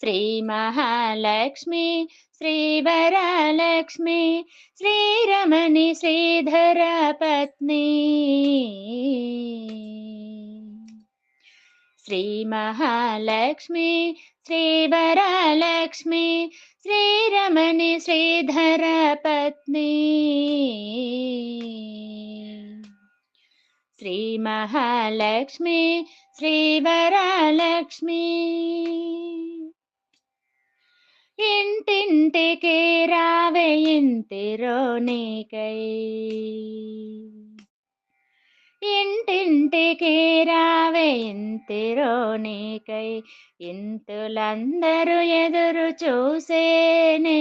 श्रीमहालक्ष्मी श्रीवरालक्ष्मी श्रीरमणि श्रीधरपत्नी। श्रीमहालक्ष्मी श्रीवरालक्ष्मी श्रीरमणि श्रीधरपत्नी। श्रीमहालक्ष्मी श्रीवरालक्ष्मी। ఇంటింటికి రావే ఇంటిరో నీకై. ఇంటింటికి రావే ఇంటిరో నీకై. ఇంతులందరూ ఎదురు చూసేనే.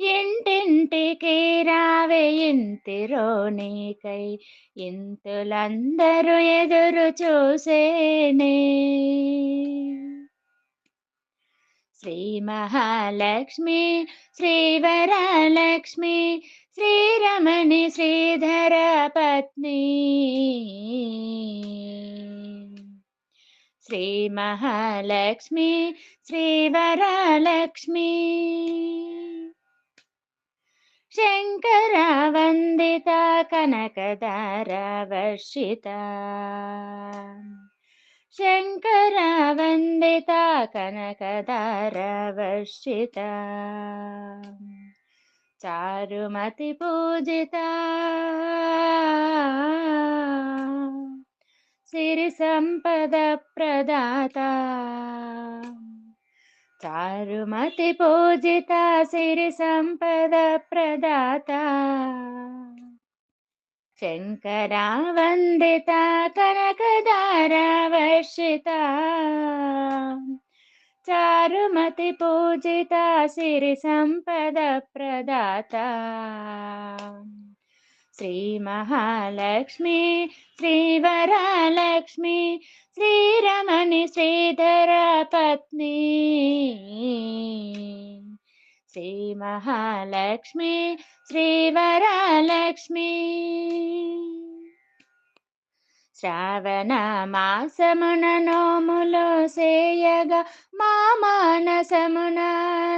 ఇంటింటికి రావే ఇంటిరో నీకై. ఇంతులందరూ ఎదురు చూసేనే. श्रीमहालक्ष्मी श्रीवरलक्ष्मी श्रीरमणि श्रीधरपत्नी। श्रीमहालक्ष्मी श्रीवरलक्ष्मी। शङ्करा वन्दिता कनकदारा वर्षिता शंकर वंदिता కనకదారవర్షిత చారుమతి పూజిత. సిరి సంపద ప్రదాత. చారుమతి పూజిత సిరి సంపద ప్రదాత. శంకరా వందిత కనకదార వర్షిత చారుమతి పూజిత సిరి సంపద ప్రదాత. శ్రీ మహాలక్ష్మి శ్రీవరలక్ష్మి శ్రీరమణి శ్రీధర పత్ని. శ్రీ మహాలక్ష్మి శ్రీవరలక్ష్మి శ్రావణ మాసమున నోములో సేయగా మా మానసమున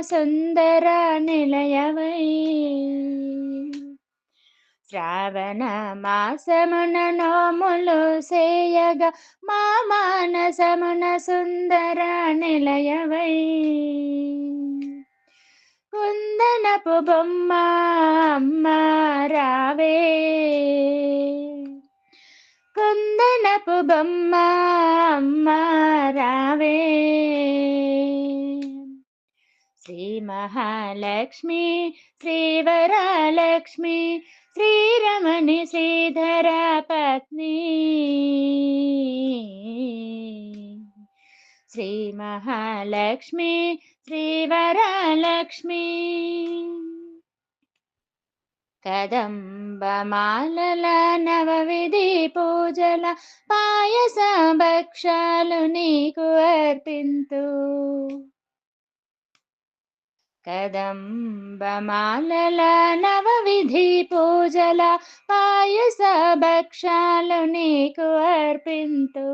సుందర నిలయవై. శ్రావణ మాసమున నోములు సేయగా మా మానసమున సుందర నిలయవై. కుందనపు బొమ్మ అమ్మ రావే. కుందనపు బొమ్మ అమ్మ రావే శ్రీ మహాలక్ష్మి శ్రీవరలక్ష్మి శ్రీరమణి శ్రీధర పత్ని శ్రీ మహాలక్ష్మి శ్రీవరలక్ష్మి కదంబమాలల నవవిధి పూజల పాయస భక్షాలు నీకు అర్పింతు. కదంబమాలల నవవిధి పూజల పాయస భక్షాలు నీకు అర్పింతు.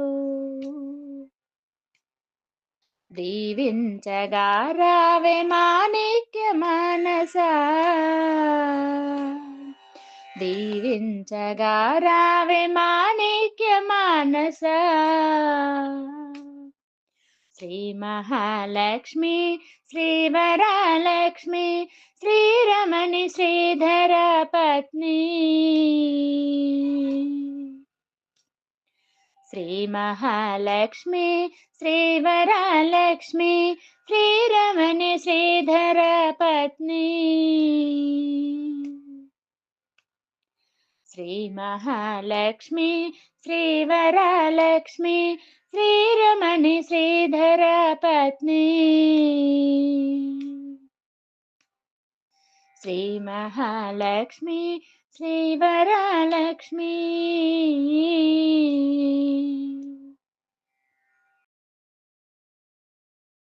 దీవించగా రావే మాణిక్య మనసా. దీవించగా రావే మాణిక్య మానస శ్రీ మహాలక్ష్మి శ్రీవరలక్ష్మి శ్రీరమణి శ్రీధర పత్ని శ్రీ మహాలక్ష్మి శ్రీవరలక్ష్మి శ్రీరమణి శ్రీధర పత్ని శ్రీ మహాలక్ష్మి శ్రీవరలక్ష్మి శ్రీరమణి శ్రీధర పత్ని శ్రీ మహాలక్ష్మి శ్రీవరలక్ష్మి